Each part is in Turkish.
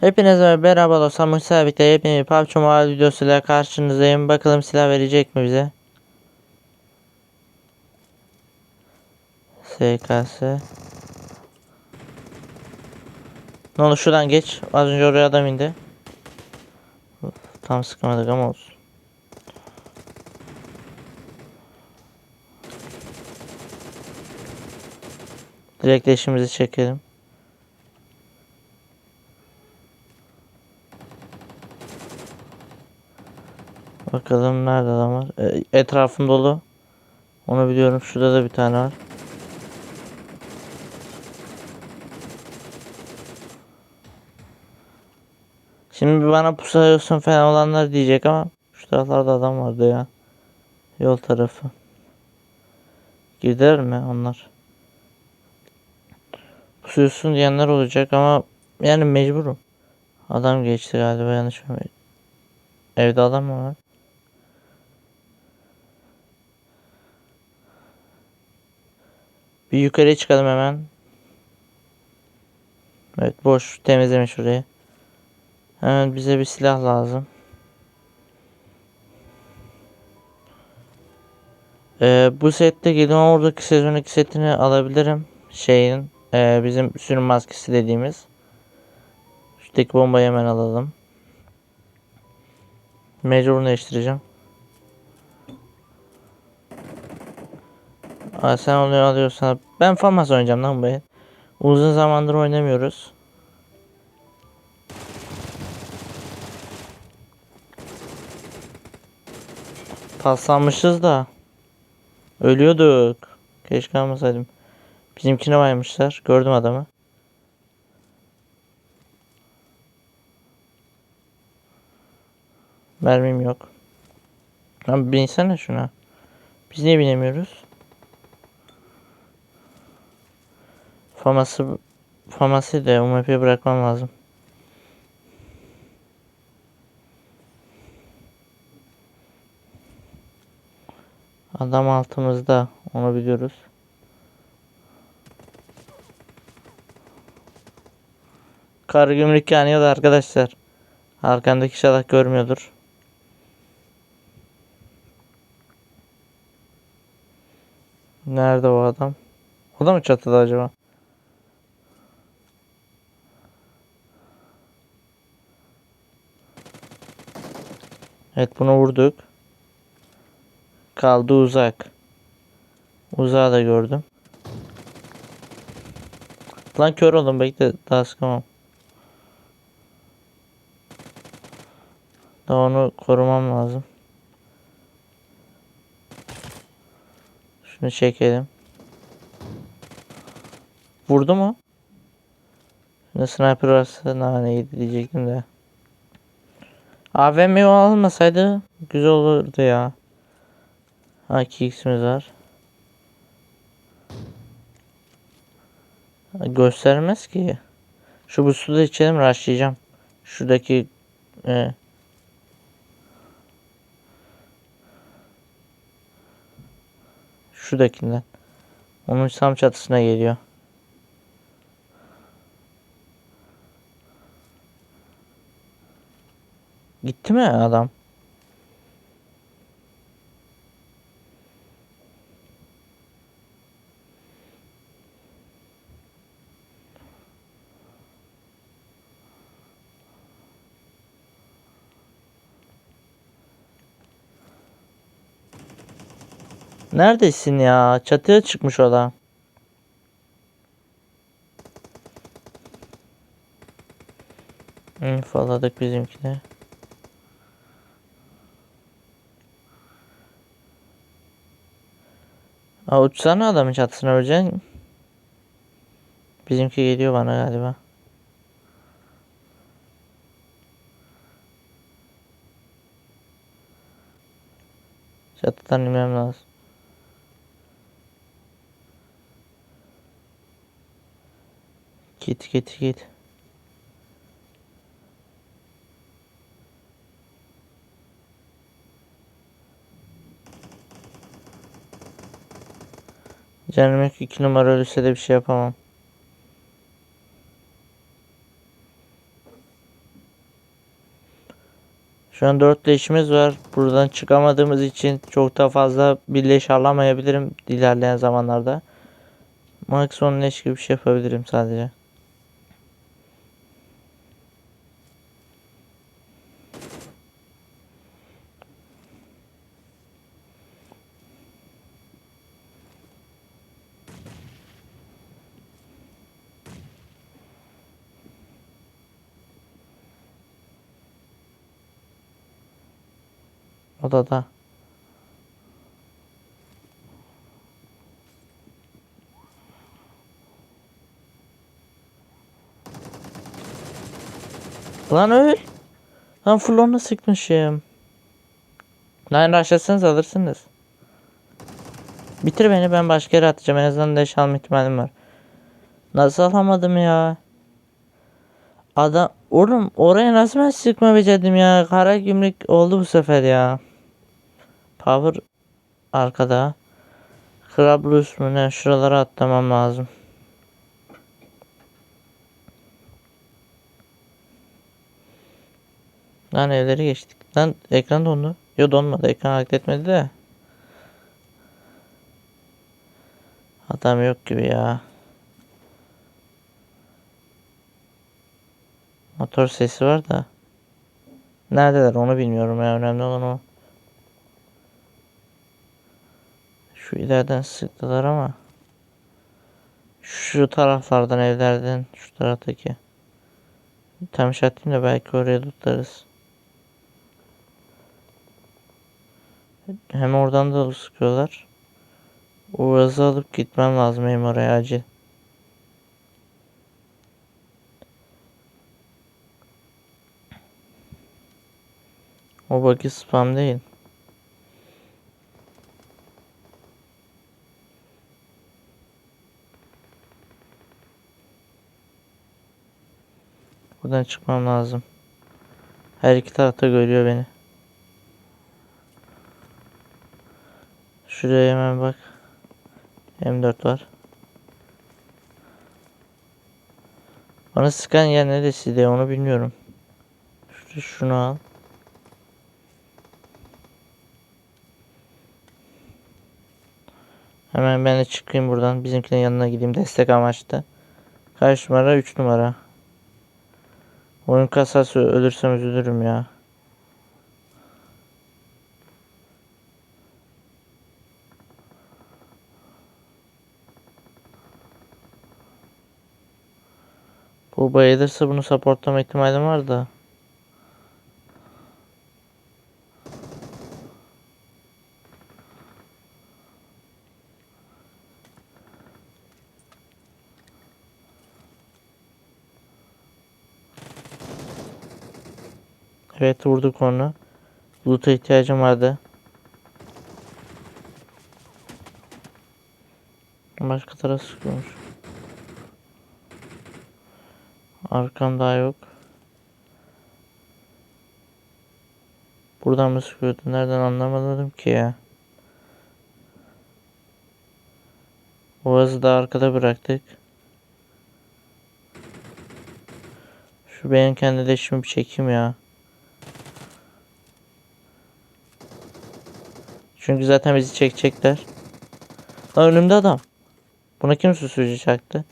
Hepinize merhaba dostlar. Musa birlikte yepyeni bir PUBG Mobile videosuyla karşınızdayım. Bakalım silah verecek mi bize? SKS. Ne olur şuradan geç. Az önce oraya adam indi. Tam sıkamadık ama olsun. Direkt eşimizi çekelim. Bakalım nerede adam var. E, etrafım dolu. Onu biliyorum. Şurada da bir tane var. Şimdi bana pusuyorsun falan olanlar diyecek ama şu taraflarda adam vardı ya. Yol tarafı. Gider mi onlar? Pusuyorsun diyenler olacak ama yani mecburum. Adam geçti galiba yanlış mı? Evde adam mı var? Bir yukarıya çıkalım hemen. Evet boş temizlemiş şurayı. Hemen bize bir silah lazım. Ee, bu sette Gidon oradaki sezon 2 setini alabilirim. Şeyin e, bizim sürüm maskesi dediğimiz. Şuradaki bombayı hemen alalım. Mecbur değiştireceğim. Aa, sen onu alıyorsan ben Famas oynayacağım lan bu Uzun zamandır oynamıyoruz. Paslanmışız da. Ölüyorduk. Keşke almasaydım. Bizimkine varmışlar. Gördüm adamı. Mermim yok. Lan binsene şuna. Biz niye binemiyoruz? Faması Faması de UMP'ye bırakmam lazım. Adam altımızda. Onu biliyoruz. Kar gümrük yanıyor da arkadaşlar. Arkandaki inşallah görmüyordur. Nerede o adam? O da mı çatıda acaba? Evet bunu vurduk. Kaldı uzak. Uzağı da gördüm. Lan kör oldum bekle daha sıkamam. Daha onu korumam lazım. Şunu çekelim. Vurdu mu? Şimdi sniper varsa neydi diyecektim de. AVM almasaydı güzel olurdu ya. Ha 2x'imiz var. Göstermez ki. Şu bu suda içelim rushlayacağım. Şuradaki e, şuradakinden. Onun sam çatısına geliyor. Gitti mi adam? Neredesin ya? Çatıya çıkmış o da. İnfaladık bizimkini. Aa, uçsana adamın çatısına öleceksin. Bizimki geliyor bana galiba. Çatıdan inmem lazım. Git git git. Canım iki numara ölürse de bir şey yapamam. Şu an 4 leşimiz var. Buradan çıkamadığımız için çok da fazla bir leş alamayabilirim ilerleyen zamanlarda. Max 10 leş gibi bir şey yapabilirim sadece. Odada. Lan öl. Lan full sıkmışım. Lan rushlatsanız alırsınız. Bitir beni ben başka yere atacağım. En azından leş alma ihtimalim var. Nasıl alamadım ya? Adam oğlum oraya nasıl ben sıkma becerdim ya. Kara gümrük oldu bu sefer ya. Power arkada. Krablus mu ne? Şuralara atlamam lazım. Lan evleri geçtik. Lan ekran dondu. Yo donmadı. Ekran hareket etmedi de. Adam yok gibi ya. Motor sesi var da. Neredeler onu bilmiyorum ya. Önemli olan o. Şu ileriden sıktılar ama. Şu taraflardan evlerden. Şu taraftaki. Tam işaretleyeyim de belki oraya tutarız. Hem oradan da sıkıyorlar. Uğraz'ı alıp gitmem lazım benim oraya acil. O buggy spam değil. Buradan çıkmam lazım. Her iki tarafta görüyor beni. Şuraya hemen bak. M4 var. Bana sıkan yer neresi diye onu bilmiyorum. Şurada şunu al. Hemen ben de çıkayım buradan. Bizimkinin yanına gideyim destek amaçlı. Kaç numara? 3 numara. Oyun kasası ölürsem üzülürüm ya. Bu bayılırsa bunu supportlama ihtimalim var da. Evet vurduk onu. Loot'a ihtiyacım vardı. Başka taraf sıkıyormuş. Arkam daha yok. Buradan mı sıkıyordu? Nereden anlamadım ki ya. Boğazı da arkada bıraktık. Şu benim kendi leşimi bir çekeyim ya. Çünkü zaten bizi çekecekler. Lan önümde adam. Buna kim susucu çaktı?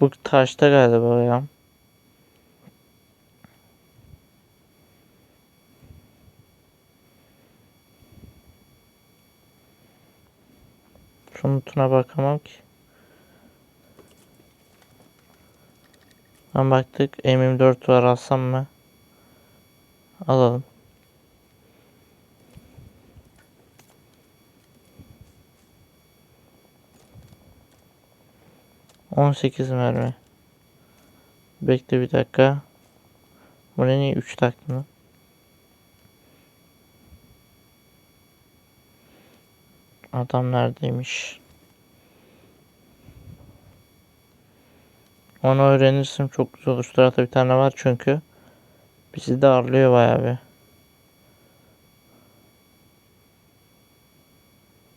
Bu taşta galiba ya. Şunun tuna bakamam ki. Ben baktık M24 var alsam mı? Alalım. On sekiz mermi. Bekle bir dakika. Bu ne niye 3 taktın? Adam neredeymiş? Onu öğrenirsem çok güzel olur. Şu tarafta bir tane var çünkü. Bizi darlıyor bayağı bir.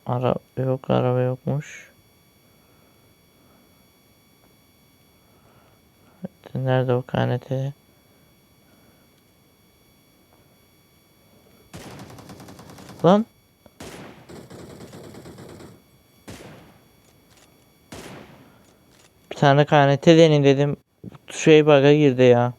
Araba yok, araba yokmuş. Nerede o KNT? Lan. Bir tane KNT deneyin dedim. Şey bug'a girdi ya.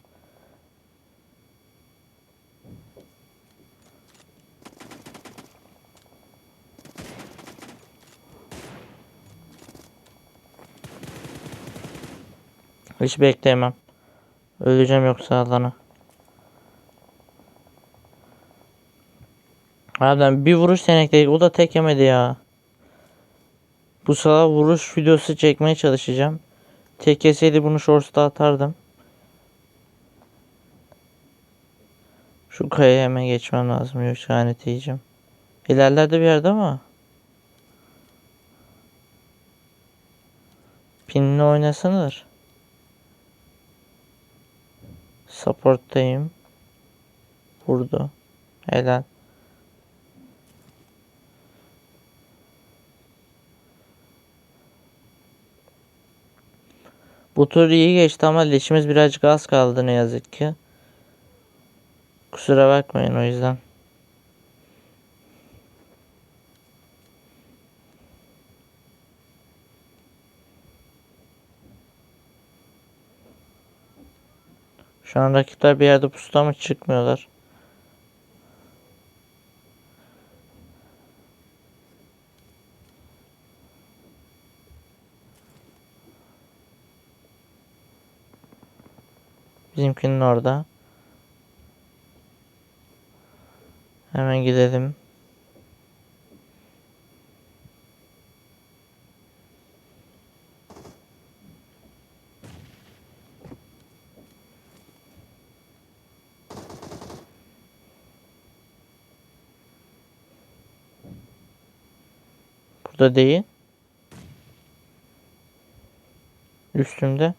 Hiç bekleyemem. Öleceğim yoksa alana. Harbiden bir vuruş denekledik. O da tek yemedi ya. Bu sıra vuruş videosu çekmeye çalışacağım. Tek yeseydi bunu shorts'ta atardım. Şu kayaya hemen geçmem lazım. Yoksa lanet yiyeceğim. İlerlerde bir yerde ama. Pinli oynasınlar. Support'tayım. Vurdu. Helal. Bu tur iyi geçti ama leşimiz birazcık az kaldı ne yazık ki. Kusura bakmayın o yüzden. Şu an rakipler bir yerde pusuda mı çıkmıyorlar? Bizimkinin orada. Hemen gidelim. Burada değil. Üstümde.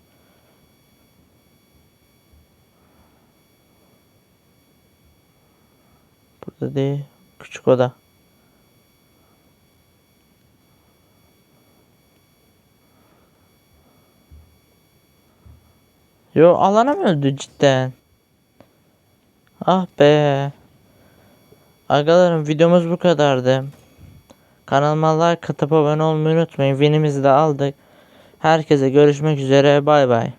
Burada değil. Küçük oda. Yo alana mı öldü cidden? Ah be. Agalarım videomuz bu kadardı. Kanalıma like atıp abone olmayı unutmayın. Winimizi de aldık. Herkese görüşmek üzere. Bay bay.